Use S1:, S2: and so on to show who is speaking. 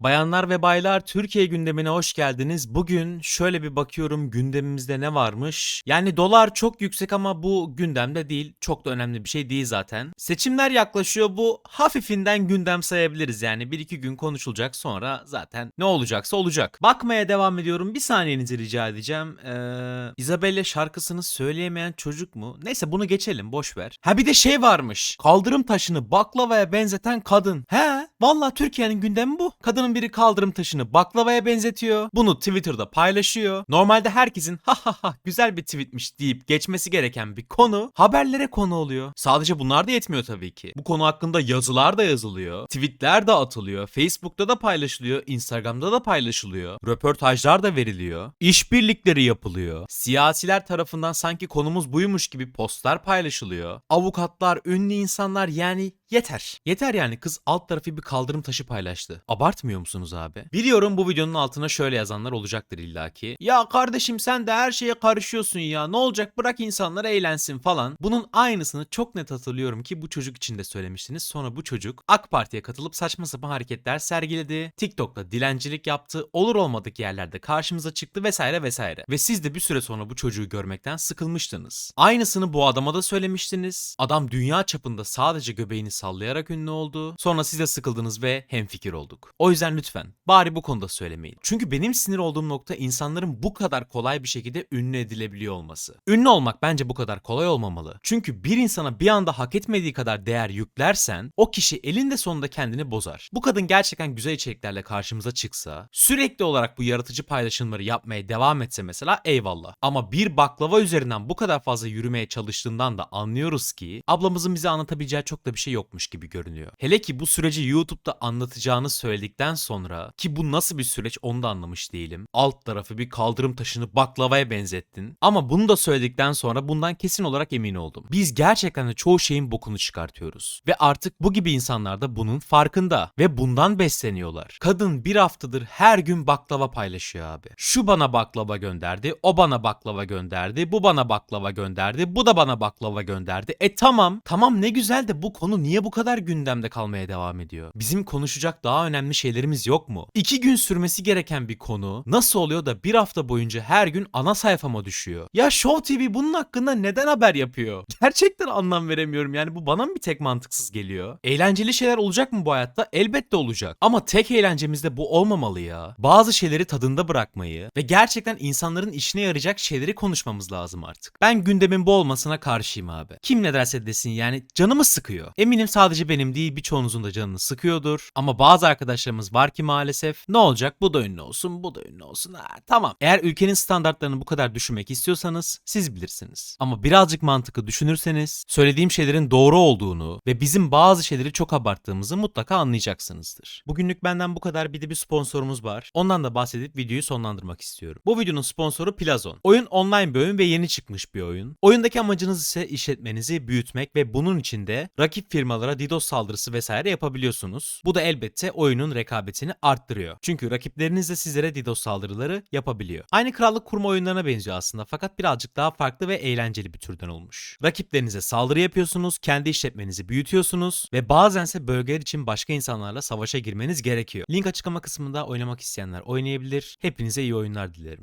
S1: Bayanlar ve baylar Türkiye gündemine hoş geldiniz. Bugün şöyle bir bakıyorum gündemimizde ne varmış. Yani dolar çok yüksek ama bu gündemde değil. Çok da önemli bir şey değil zaten. Seçimler yaklaşıyor. Bu hafifinden gündem sayabiliriz. Yani bir iki gün konuşulacak sonra zaten ne olacaksa olacak. Bakmaya devam ediyorum. Bir saniyenizi rica edeceğim. Ee, Isabella şarkısını söyleyemeyen çocuk mu? Neyse bunu geçelim boş ver. Ha bir de şey varmış. Kaldırım taşını baklavaya benzeten kadın. He valla Türkiye'nin gündemi bu. Kadının biri kaldırım taşını baklavaya benzetiyor. Bunu Twitter'da paylaşıyor. Normalde herkesin ha ha ha güzel bir tweetmiş deyip geçmesi gereken bir konu haberlere konu oluyor. Sadece bunlar da yetmiyor tabii ki. Bu konu hakkında yazılar da yazılıyor. Tweetler de atılıyor. Facebook'ta da paylaşılıyor. Instagram'da da paylaşılıyor. Röportajlar da veriliyor. İşbirlikleri yapılıyor. Siyasiler tarafından sanki konumuz buymuş gibi postlar paylaşılıyor. Avukatlar, ünlü insanlar yani yeter. Yeter yani kız alt tarafı bir kaldırım taşı paylaştı. Abartmıyor musunuz abi? Biliyorum bu videonun altına şöyle yazanlar olacaktır illaki. Ya kardeşim sen de her şeye karışıyorsun ya. Ne olacak bırak insanlar eğlensin falan. Bunun aynısını çok net hatırlıyorum ki bu çocuk için de söylemiştiniz. Sonra bu çocuk AK Parti'ye katılıp saçma sapan hareketler sergiledi. TikTok'ta dilencilik yaptı. Olur olmadık yerlerde karşımıza çıktı vesaire vesaire. Ve siz de bir süre sonra bu çocuğu görmekten sıkılmıştınız. Aynısını bu adama da söylemiştiniz. Adam dünya çapında sadece göbeğini sallayarak ünlü oldu. Sonra siz de sıkıldınız ve hemfikir olduk. O yüzden lütfen bari bu konuda söylemeyin. Çünkü benim sinir olduğum nokta insanların bu kadar kolay bir şekilde ünlü edilebiliyor olması. Ünlü olmak bence bu kadar kolay olmamalı. Çünkü bir insana bir anda hak etmediği kadar değer yüklersen o kişi elinde sonunda kendini bozar. Bu kadın gerçekten güzel içeriklerle karşımıza çıksa, sürekli olarak bu yaratıcı paylaşımları yapmaya devam etse mesela eyvallah. Ama bir baklava üzerinden bu kadar fazla yürümeye çalıştığından da anlıyoruz ki ablamızın bize anlatabileceği çok da bir şey yokmuş gibi görünüyor. Hele ki bu süreci YouTube'da anlatacağını söyledikten sonra ki bu nasıl bir süreç onu da anlamış değilim. Alt tarafı bir kaldırım taşını baklavaya benzettin. Ama bunu da söyledikten sonra bundan kesin olarak emin oldum. Biz gerçekten de çoğu şeyin bokunu çıkartıyoruz. Ve artık bu gibi insanlar da bunun farkında ve bundan besleniyorlar. Kadın bir haftadır her gün baklava paylaşıyor abi. Şu bana baklava gönderdi, o bana baklava gönderdi, bu bana baklava gönderdi, bu da bana baklava gönderdi. E tamam, tamam ne güzel de bu konu niye bu kadar gündemde kalmaya devam ediyor? Bizim konuşacak daha önemli şeylerimiz yok mu? İki gün sürmesi gereken bir konu nasıl oluyor da bir hafta boyunca her gün ana sayfama düşüyor? Ya Show TV bunun hakkında neden haber yapıyor? Gerçekten anlam veremiyorum yani bu bana mı bir tek mantıksız geliyor? Eğlenceli şeyler olacak mı bu hayatta? Elbette olacak. Ama tek eğlencemiz de bu olmamalı ya. Bazı şeyleri tadında bırakmayı ve gerçekten insanların işine yarayacak şeyleri konuşmamız lazım artık. Ben gündemin bu olmasına karşıyım abi. Kim ne derse desin yani canımı sıkıyor. Eminim sadece benim değil birçoğunuzun da canını sıkıyordur. Ama bazı arkadaşlarımız var ki maalesef ne olacak bu da ünlü olsun bu da ünlü olsun. Ha, tamam. Eğer ülkenin standartlarını bu kadar düşürmek istiyorsanız siz bilirsiniz. Ama birazcık mantıklı düşünürseniz söylediğim şeylerin doğru olduğunu ve bizim bazı şeyleri çok abarttığımızı mutlaka anlayacaksınızdır. Bugünlük benden bu kadar bir de bir sponsorumuz var. Ondan da bahsedip videoyu sonlandırmak istiyorum. Bu videonun sponsoru Plazon. Oyun online bir oyun ve yeni çıkmış bir oyun. Oyundaki amacınız ise işletmenizi büyütmek ve bunun için de rakip firmalara DDoS saldırısı vesaire yapabiliyorsunuz. Bu da elbette oyunun rekabetini arttırıyor. Çünkü rakipleriniz de sizlere DDoS saldırıları yapabiliyor. Aynı krallık kurma oyunlarına benziyor aslında fakat birazcık daha farklı ve eğlenceli bir türden olmuş. Rakiplerinize saldırı yapıyorsunuz, kendi işletmenizi büyütüyorsunuz ve bazense bölgeler için başka insanlarla savaşa girmeniz gerekiyor. Link açıklama kısmında oynamak isteyenler oynayabilir. Hepinize iyi oyunlar dilerim.